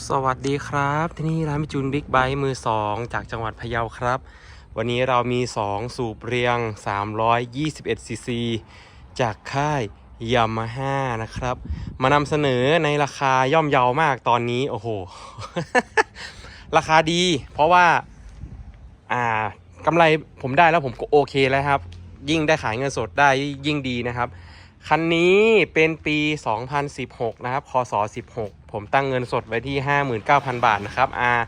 สวัสดีครับ ที่นี่ร้านมิจูนบิ๊กไบค์มือ 2 จากจังหวัดพะเยาครับ วันนี้เรามี 2 สูบเรียง 321ซีซีจากค่ายยามาฮ่านะครับ มานำเสนอในราคาย่อมเยาวมากตอนนี้ โอ้โห ราคาดี เพราะว่า อ่ากำไรผมได้แล้วผมก็โอเคแล้วครับ ยิ่งได้ขายเงินสดได้ยิ่งดีนะครับ คันนี้เป็นปี 2016 นะครับ คศ 16 ผมตั้งเงินสดไว้ที่ 59,000 บาทนะครับ R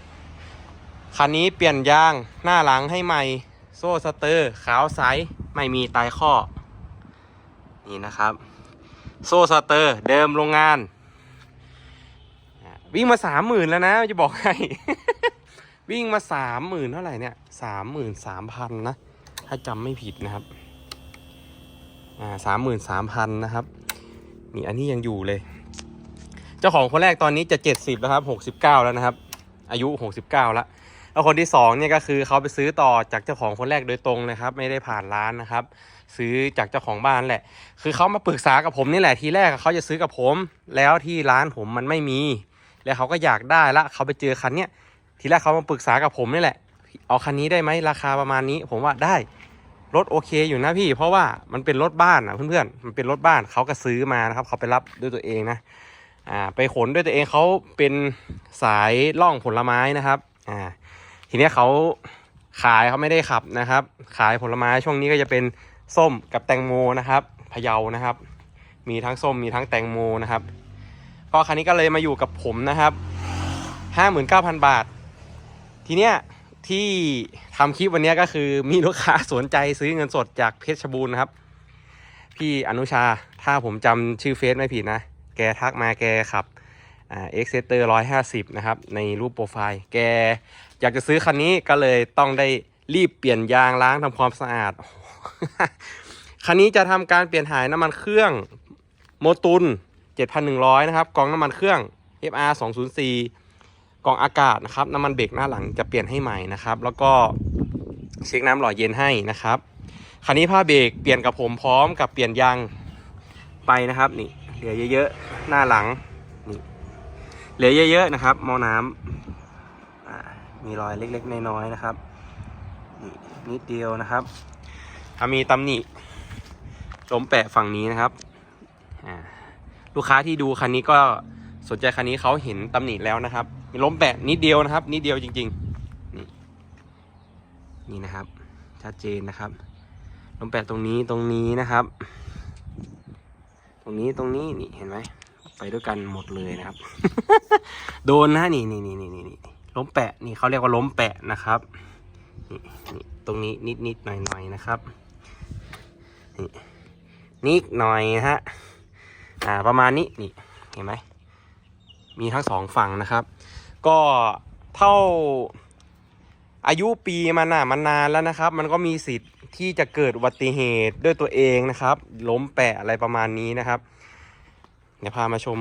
3 คันนี้เปลี่ยนยางหน้าหลังให้ใหม่ โซ่สเตอร์ขาวใส ไม่มีตายข้อ นี่นะครับ โซ่สเตอร์เดิมโรงงาน วิ่งมา 30,000 แล้วนะ จะบอกให้ วิ่งมา 30,000 เท่าไหร่เนี่ย 33,000 นะ ถ้าจำไม่ผิดนะครับ อ่าสามหมื่นสามพันนะครับนี่อันนี้ยังอยู่เลย เจ้าของคนแรกตอนนี้จะเจ็ดสิบแล้วครับหกสิบเก้าแล้วนะครับ อายุหกสิบเก้าแล้วแล้วคนที่สองเนี่ยก็คือเขาไปซื้อต่อจากเจ้าของคนแรกโดยตรงนะครับ ไม่ได้ผ่านร้านนะครับ ซื้อจากเจ้าของบ้านแหละ คือเขามาปรึกษากับผมนี่แหละทีแรกเขาจะซื้อกับผม แล้วที่ร้านผมมันไม่มี แล้วเขาก็อยากได้ละเขาไปเจอคันเนี้ยทีแรกเขามาปรึกษากับผมนี่แหละ เอาคันนี้ได้ไหมราคาประมาณนี้ ผมว่าได้ รถโอเคอยู่นะพี่ เพราะว่ามันเป็นรถบ้านอะเพื่อนๆมันเป็นรถบ้านเขาก็ซื้อมานะครับเขาไปรับด้วยตัวเองนะอ่าไปขนด้วยตัวเองเขาเป็นสายล่องผลไม้นะครับอ่าทีนี้เขาขายเขาไม่ได้ขับนะครับ ขายผลไม้ช่วงนี้ก็จะเป็นส้มกับแตงโมนะครับพะเยานะครับ มีทั้งส้มมีทั้งแตงโมนะครับก็คันนี้ก็เลยมาอยู่กับผมนะครับห้าหมื่นเก้าพันบาท ทีเนี้ย ที่ทำคลิปวันนี้ก็คือมีลูกค้าสนใจซื้อเงินสดจากเพชรบูรณ์ครับ พี่อนุชาถ้าผมจำชื่อเฟซไม่ผิดนะ แกทักมาแกขับเอ็กเซเตอร์ร้อยห้าสิบนะครับ ในรูปโปรไฟล์ แกอยากจะซื้อคันนี้ก็เลยต้องได้รีบเปลี่ยนยางล้างทำความสะอาด คันนี้จะทำการเปลี่ยนถ่ายน้ำมันเครื่องโมตุน 7,100 นะครับกองน้ำมันเครื่อง FR 204 กล่องอากาศนะครับน้ำมันเบรกหน้าหลังจะเปลี่ยนให้ใหม่นะครับ แล้วก็เช็คน้ำหล่อเย็นให้นะครับคันนี้ผ้าเบรกเปลี่ยนกับผมพร้อมกับเปลี่ยนยางไปนะครับนี่เหลือเยอะๆหน้าหลังนี่เหลือเยอะๆนะครับมอน้ำอ่ามีรอยเล็กๆน้อยๆนะครับนี่นิดเดียวนะครับถ้ามีตำหนิล้มแปะฝั่งนี้นะครับลูกค้าที่ดูคันนี้ก็สนใจคันนี้เขาเห็นตำหนิแล้วนะครับ มีล้มแปะนิดเดียวนะครับนิดเดียวจริงๆนี่นี่นะครับ ชัดเจนนะครับล้มแปะตรงนี้ตรงนี้นะครับ ตรงนี้ตรงนี้นี่เห็นไหมไปด้วยกันหมดเลยนะครับ โดนนะนี่นี่นี่นี่นี่นี่ล้มแปะนี่เขาเรียกว่าล้มแปะนะครับนี่นี่ตรงนี้นิดนิดหน่อยหน่อยนะครับนี่นิดหน่อยฮะอ่าประมาณนี้นี่เห็นไหมมีทั้งสองฝั่งนะครับ ก็เท่าอายุปีมันน่ะมันนานแล้วนะครับ มันก็มีสิทธิ์ที่จะเกิดอุบัติเหตุด้วยตัวเองนะครับ ล้มแปะอะไรประมาณนี้นะครับ เดี๋ยวพามาชม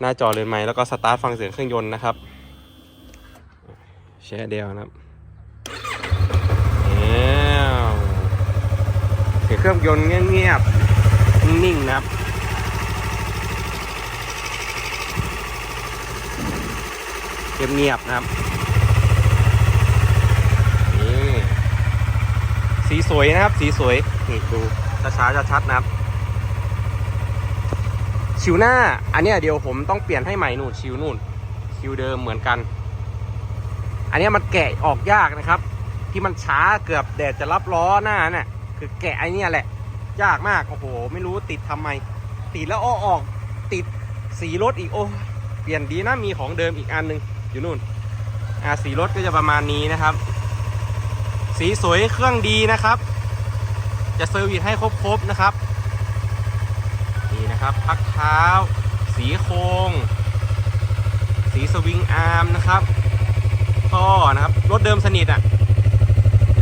หน้าจอเลยไหมแล้วก็สตาร์ทฟังเสียงเครื่องยนต์นะครับแชร์เดียวนะครับเสียงเครื่องยนต์เงียบๆนิ่งๆนะครับ เงียบๆนะครับ นี่ สีสวยนะครับ สีสวย นี่ดูช้าๆชัดๆนะครับ ชิวหน้า อันเนี้ยเดี๋ยวผมต้องเปลี่ยนให้ใหม่นู่นชิวนู่น ชิวเดิมเหมือนกัน อันเนี้ยมันแกะออกยากนะครับ ที่มันช้าเกือบแดดจะรับล้อหน้าเนี่ยคือแกะไอเนี้ยแหละ ยากมาก โอ้โห ไม่รู้ติดทำไม ติดแล้วอ้อออก ติดสีรถอีกโอ้เปลี่ยนดีนะมีของเดิมอีกอันหนึง อยู่นู่น อ่าสีรถก็จะประมาณนี้นะครับ สีสวยเครื่องดีนะครับ จะเซอร์วิสให้ครบๆนะครับ นี่นะครับพักเท้า สีโครงสีสวิงอาร์มนะครับท่อนะครับรถเดิมสนิทอะ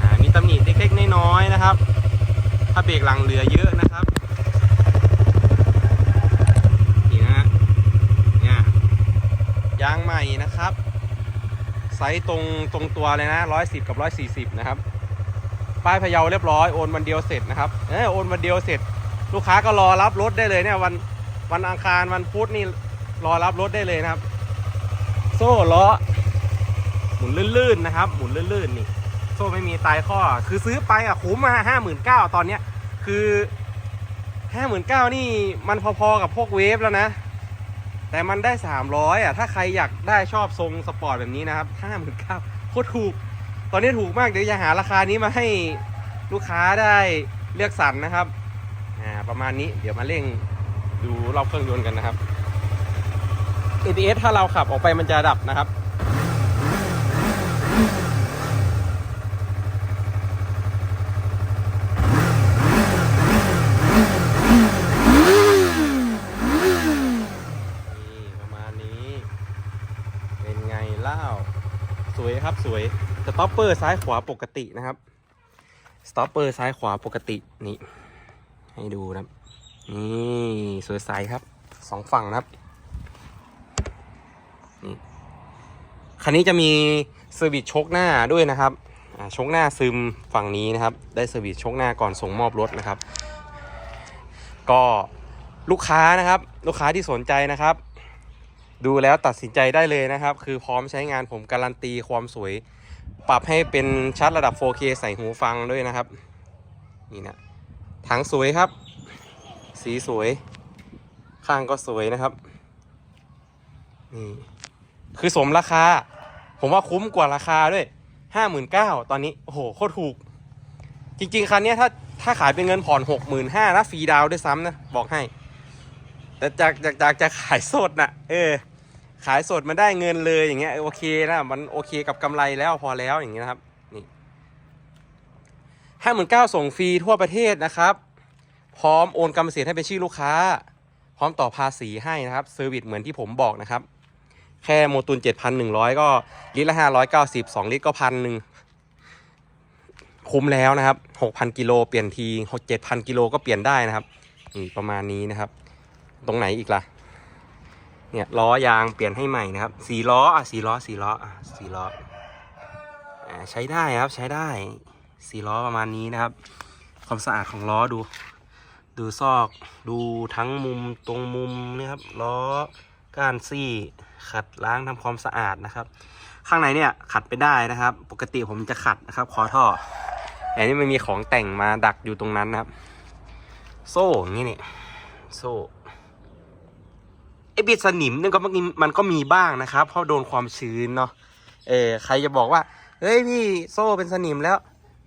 อ่ามีตำหนิเล็กๆน้อยๆนะครับ ถ้าเบรกหลังเหลือเยอะนะครับ นี่นะฮะเนี่ย ยางใหม่นะครับ ไซส์ตรงตรงตัวเลยนะร้อยสิบกับร้อยสี่สิบนะครับ ป้ายพะเยาเรียบร้อยโอนวันเดียวเสร็จนะครับเออโอนวันเดียวเสร็จ ลูกค้าก็รอรับรถได้เลยเนี่ยวันวันอังคารวันพุธนี่รอรับรถได้เลยนะครับ โซ่ล้อหมุนลื่นๆนะครับ หมุนลื่นๆนี่ โซ่ไม่มีตายข้อ คือซื้อไปอะคุ้มมาห้าหมื่นเก้าตอนเนี้ยคือห้าหมื่นเก้านี่มันพอๆกับพวกเวฟแล้วนะ แต่มันได้ 300 อะ ถ้าใครอยากได้ชอบทรงสปอร์ตแบบนี้นะครับ5,000ก้าโคตรถูก ตอนนี้ถูกมาก เดี๋ยวจะหาราคานี้มาให้ลูกค้าได้เลือกสรรนะครับ อ่า ประมาณนี้ เดี๋ยวมาเร่งดูรอบเครื่องยนต์กันนะครับ ABS ถ้าเราขับออกไปมันจะดับนะครับ นี่ประมาณนี้ เป็นไงเล่า สวยครับสวยส ต็อปเปอร์ซ้ายขวาปกตินะครับสต็อปเปอร์ซ้ายขวาปกตินี่ ให้ดูนะครับ นี่สวยใสครับสองฝั่งนะครับนี่คันนี้จะมีเซอร์วิสชคหน้าด้วยนะครับชคหน้าซึมฝั่งนี้นะครับ ได้เซอร์วิสชคหน้าก่อนส่งมอบรถนะครับ ก็ลูกค้านะครับ ลูกค้าที่สนใจนะครับ ดูแล้วตัดสินใจได้เลยนะครับ คือพร้อมใช้งานผมการันตีความสวย ปรับให้เป็นชัดระดับ 4K ใส่หูฟังด้วยนะครับ นี่นะถังสวยครับ สีสวย ข้างก็สวยนะครับ นี่ คือสมราคา ผมว่าคุ้มกว่าราคาด้วยห้าหมื่นเก้าตอนนี้ โอ้โห โคตรถูก จริง ๆ คันนี้ถ้าถ้าขายเป็นเงินผ่อนหกหมื่นห้านะฟรีดาวด้วยซ้ำนะ บอกให้ แต่จากจากจากจะขายสดน่ะ เออ ขายสดมันได้เงินเลยอย่างเงี้ยโอเคนะมันโอเคกับกำไรแล้วพอแล้วอย่างเงี้ยนะครับนี่ห้าหมื่นเก้าส่งฟรีทั่วประเทศนะครับ พร้อมโอนกรรมสิทธิ์ให้เป็นชื่อลูกค้า พร้อมต่อภาษีให้นะครับเซอร์วิสเหมือนที่ผมบอกนะครับ แค่โมตุน7,100ก็ลิตรละ590 2ลิตรก็พันหนึ่งคุ้มแล้วนะครับ6,000กิโลเปลี่ยนที7,000กิโลก็เปลี่ยนได้นะครับนี่ประมาณนี้นะครับ ตรงไหนอีกล่ะ เนี่ยล้อยางเปลี่ยนให้ใหม่นะครับสีล้ออะสีล้อสีล้ออะสีล้ออ่าใช้ได้ครับใช้ได้สีล้อประมาณนี้นะครับ ความสะอาดของล้อดู ดูซอกดูทั้งมุมตรงมุมนะครับล้อก้านซี่ขัดล้างทำความสะอาดนะครับ ข้างในเนี่ยขัดไปได้นะครับ ปกติผมจะขัดนะครับคอท่อแต่นี่มันมีของแต่งมาดักอยู่ตรงนั้นนะครับ โซ่อย่างนี้เนี่ยโซ่ บิดสนิมเนี่ยก็มันมันก็มีบ้างนะครับ เพราะโดนความชื้นเนาะเออใครจะบอกว่าเฮ้ยพี่โซ่เป็นสนิมแล้ว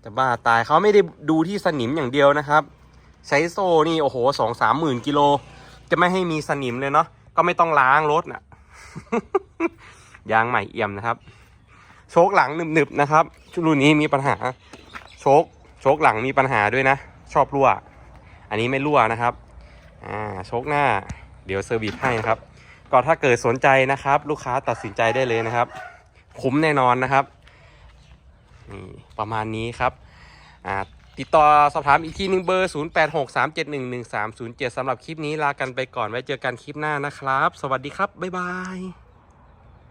จะบ้าตายเขาไม่ได้ดูที่สนิมอย่างเดียวนะครับ ใช้โซ่นี่โอ้โหสองสามหมื่นกิโลจะไม่ให้มีสนิมเลยเนาะก็ไม่ต้องล้างรถน่ะยางใหม่เอี่ยมนะครับ โชคหลังหนึบๆนะครับรุ่นนี้มีปัญหา โชคโชคหลังมีปัญหาด้วยนะ ชอบรั่ว อันนี้ไม่รั่วนะครับ อ่าโชคหน้า เดี๋ยวเซอร์วิสให้นะครับ ก็ถ้าเกิดสนใจนะครับ ลูกค้าตัดสินใจได้เลยนะครับ คุ้มแน่นอนนะครับนี่ประมาณนี้ครับอ่าติดต่อสอบถามอีกทีหนึ่งเบอร์ 0863711307สำหรับคลิปนี้ลากันไปก่อนไว้เจอกันคลิปหน้านะครับ สวัสดีครับ บ๊ายบาย